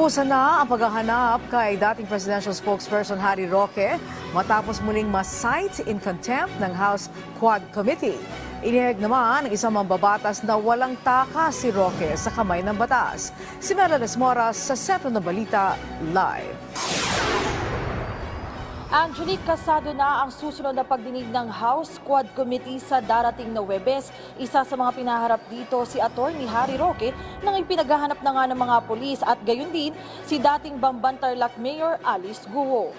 Puspusan na ang paghahanap kay dating presidential spokesperson Harry Roque matapos muling ma-cite in contempt ng House Quad Committee. Iniheg naman ng isang mambabatas na walang takas si Roque sa kamay ng batas. Si Melales Moras sa Sentro ng Balita Live. Angelique Casado na ang susunod na pagdinig ng House Quad Committee sa darating na Webes. Isa sa mga pinaharap dito si Attorney Harry Roque nang ipinaghahanap na nga ng mga polis at gayon din si dating Bamban Tarlac Mayor Alice Guo.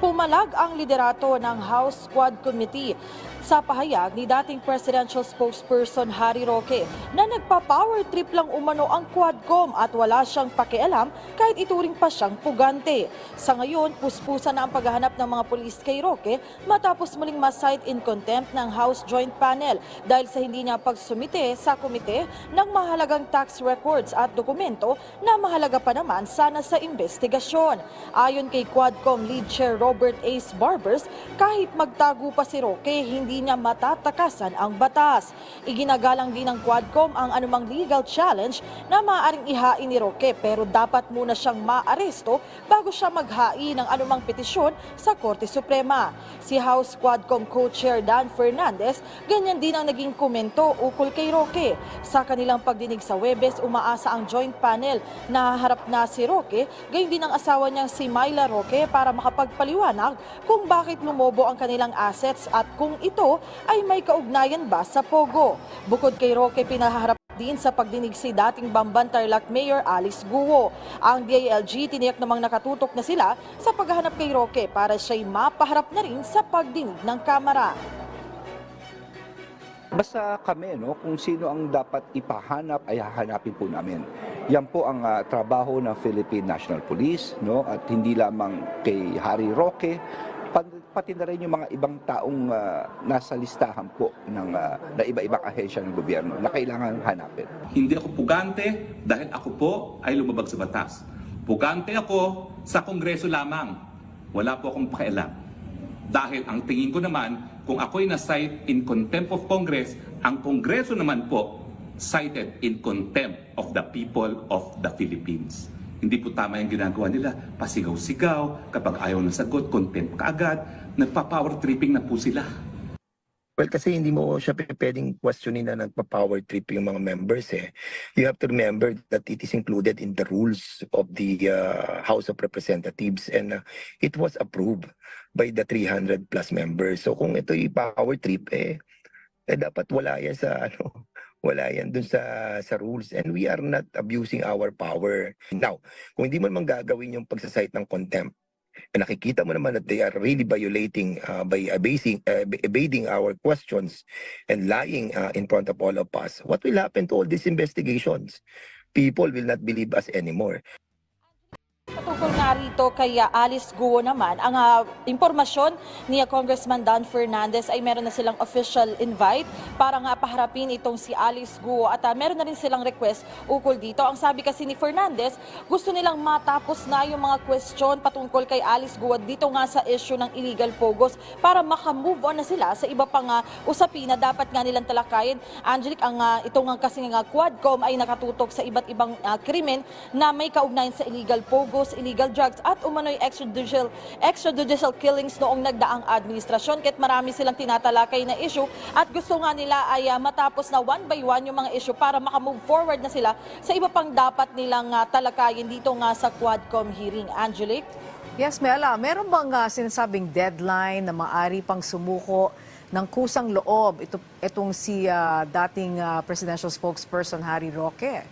Pumalag ang liderato ng House Quad Committee sa pahayag ni dating presidential spokesperson Harry Roque na nagpa-power trip lang umano ang Quadcom at wala siyang pakialam kahit ituring pa siyang pugante. Sa ngayon, puspusan na ang paghahanap ng mga pulis kay Roque matapos muling ma-cite in contempt ng House Joint Panel dahil sa hindi niya pagsumite sa komite ng mahalagang tax records at dokumento na mahalaga pa naman sana sa investigasyon. Ayon kay Quadcom Lead Chair Robert Ace Barbers, kahit magtago pa si Roque, hindi niya matatakasan ang batas. Iginagalang din ng Quadcom ang anumang legal challenge na maaaring ihain ni Roque pero dapat muna siyang maaresto bago siya maghain ng anumang petisyon sa Korte Suprema. Si House Quadcom Co-Chair Dan Fernandez, ganyan din ang naging komento ukol kay Roque. Sa kanilang pagdinig sa Webes, umaasa ang joint panel na harap na si Roque, gayon din ang asawa niyang si Myla Roque para makapagpaliwanag kung bakit lumobo ang kanilang assets at kung ito ay may kaugnayan ba sa Pogo. Bukod kay Roque, pinaharap din sa pagdinig si dating Bamban Tarlac Mayor Alice Guo. Ang DILG tiniyak namang nakatutok na sila sa paghahanap kay Roque para siya'y mapaharap na rin sa pagdinig ng Kamara. Basta kami, no, kung sino ang dapat ipahanap ay hahanapin po namin. Yan po ang ah, trabaho ng Philippine National Police, no, at hindi lamang kay Harry Roque, pati na rin yung mga ibang taong ah, nasa listahan po ng ah, na iba-ibang ahensya ng gobyerno na kailangan hanapin. Hindi ako pugante dahil ako po ay lumabag sa batas. Pugante ako sa Kongreso lamang. Wala po akong pakialam. Dahil ang tingin ko naman, kung ako'y na-cite in contempt of Congress, ang Kongreso naman po cited in contempt of the people of the Philippines. Hindi po tama yung ginagawa nila. Pasigaw-sigaw, kapag ayaw ng sagot, contempt kaagad. Nagpa-power tripping na po sila. Well, kasi hindi mo siya pwedeng questionin na nagpa-power trip yung mga members eh. You have to remember that it is included in the rules of the uh, House of Representatives and uh, it was approved by the 300 plus members. So kung ito yung power trip eh, eh dapat wala yan sa ano, wala yan dun sa sa rules and we are not abusing our power. Now, kung hindi mo naman gagawin yung pagsasite ng contempt, and nakikita mo naman that they are really violating uh, by abasing, uh, evading our questions and lying uh, in front of all of us, what will happen to all these investigations? People will not believe us anymore. Patungkol nga rito kay uh, Alice Guo naman, ang uh, impormasyon ni uh, Congressman Dan Fernandez ay meron na silang official invite para nga paharapin itong si Alice Guo at uh, meron na rin silang request ukol dito. Ang sabi kasi ni Fernandez, gusto nilang matapos na yung mga question patungkol kay Alice Guo dito nga sa issue ng illegal pogos para makamove on na sila sa iba pang uh, usapin na dapat nga nilang talakayin. Angelic, ang uh, itong nga kasi nga Quadcom ay nakatutok sa iba't ibang uh, krimen na may kaugnayan sa illegal pogos, illegal drugs at umano'y extrajudicial, extrajudicial killings noong nagdaang administrasyon. Kahit marami silang tinatalakay na issue at gusto nga nila ay ah, matapos na one by one yung mga issue para makamove forward na sila sa iba pang dapat nilang ah, talakayin dito nga sa Quadcom hearing. Angelic? Yes, Mela, meron bang ah, sinasabing deadline na maari pang sumuko ng kusang loob ito, itong si ah, dating ah, presidential spokesperson Harry Roque?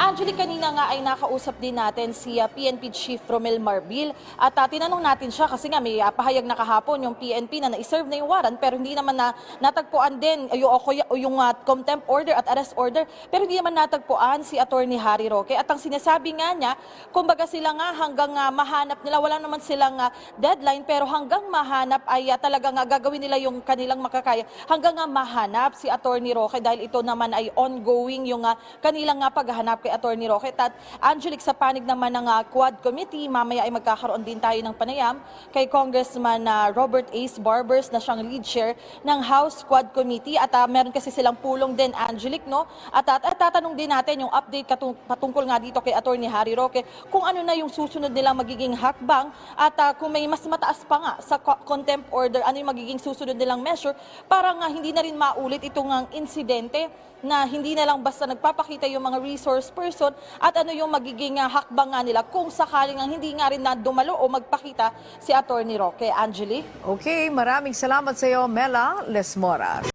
Angelic, kanina nga ay nakausap din natin si ah, PNP Chief Romel Marbil. At ah, tinanong natin siya kasi nga may ah, pahayag na kahapon yung PNP na na-serve na yung warrant pero hindi naman na natagpuan din yung, yung ah, contempt order at arrest order pero hindi naman natagpuan si Attorney Harry Roque. At ang sinasabi nga niya, kumbaga sila nga hanggang ah, mahanap nila, wala naman silang ah, deadline pero hanggang mahanap ay ah, talagang ah, gagawin nila yung kanilang makakaya hanggang nga mahanap si Attorney Roque dahil ito naman ay ongoing yung ah, kanilang nga paghahanap kay Attorney Roque. At Angelic, sa panig naman ng ah, Quad Committee, mamaya ay magkakaroon din tayo ng panayam kay Congressman ah, Robert Ace Barbers na siyang lead chair ng House Quad Committee. At ah, meron kasi silang pulong din, Angelic, no? At, at, at tatanong din natin yung update katung, patungkol nga dito kay Attorney Harry Roque kung ano na yung susunod nilang magiging hakbang at ah, kung may mas mataas pa nga sa co- contempt order, ano yung magiging susunod nilang measure para nga hindi na rin maulit itong insidente na hindi na lang basta nagpapakita yung mga resource person at ano yung magiging ah, hakbang nila kung sakaling hindi nga rin na dumalo o magpakita si Attorney Roque. Angeli? Okay, maraming salamat sa iyo, Mela Lesmoras.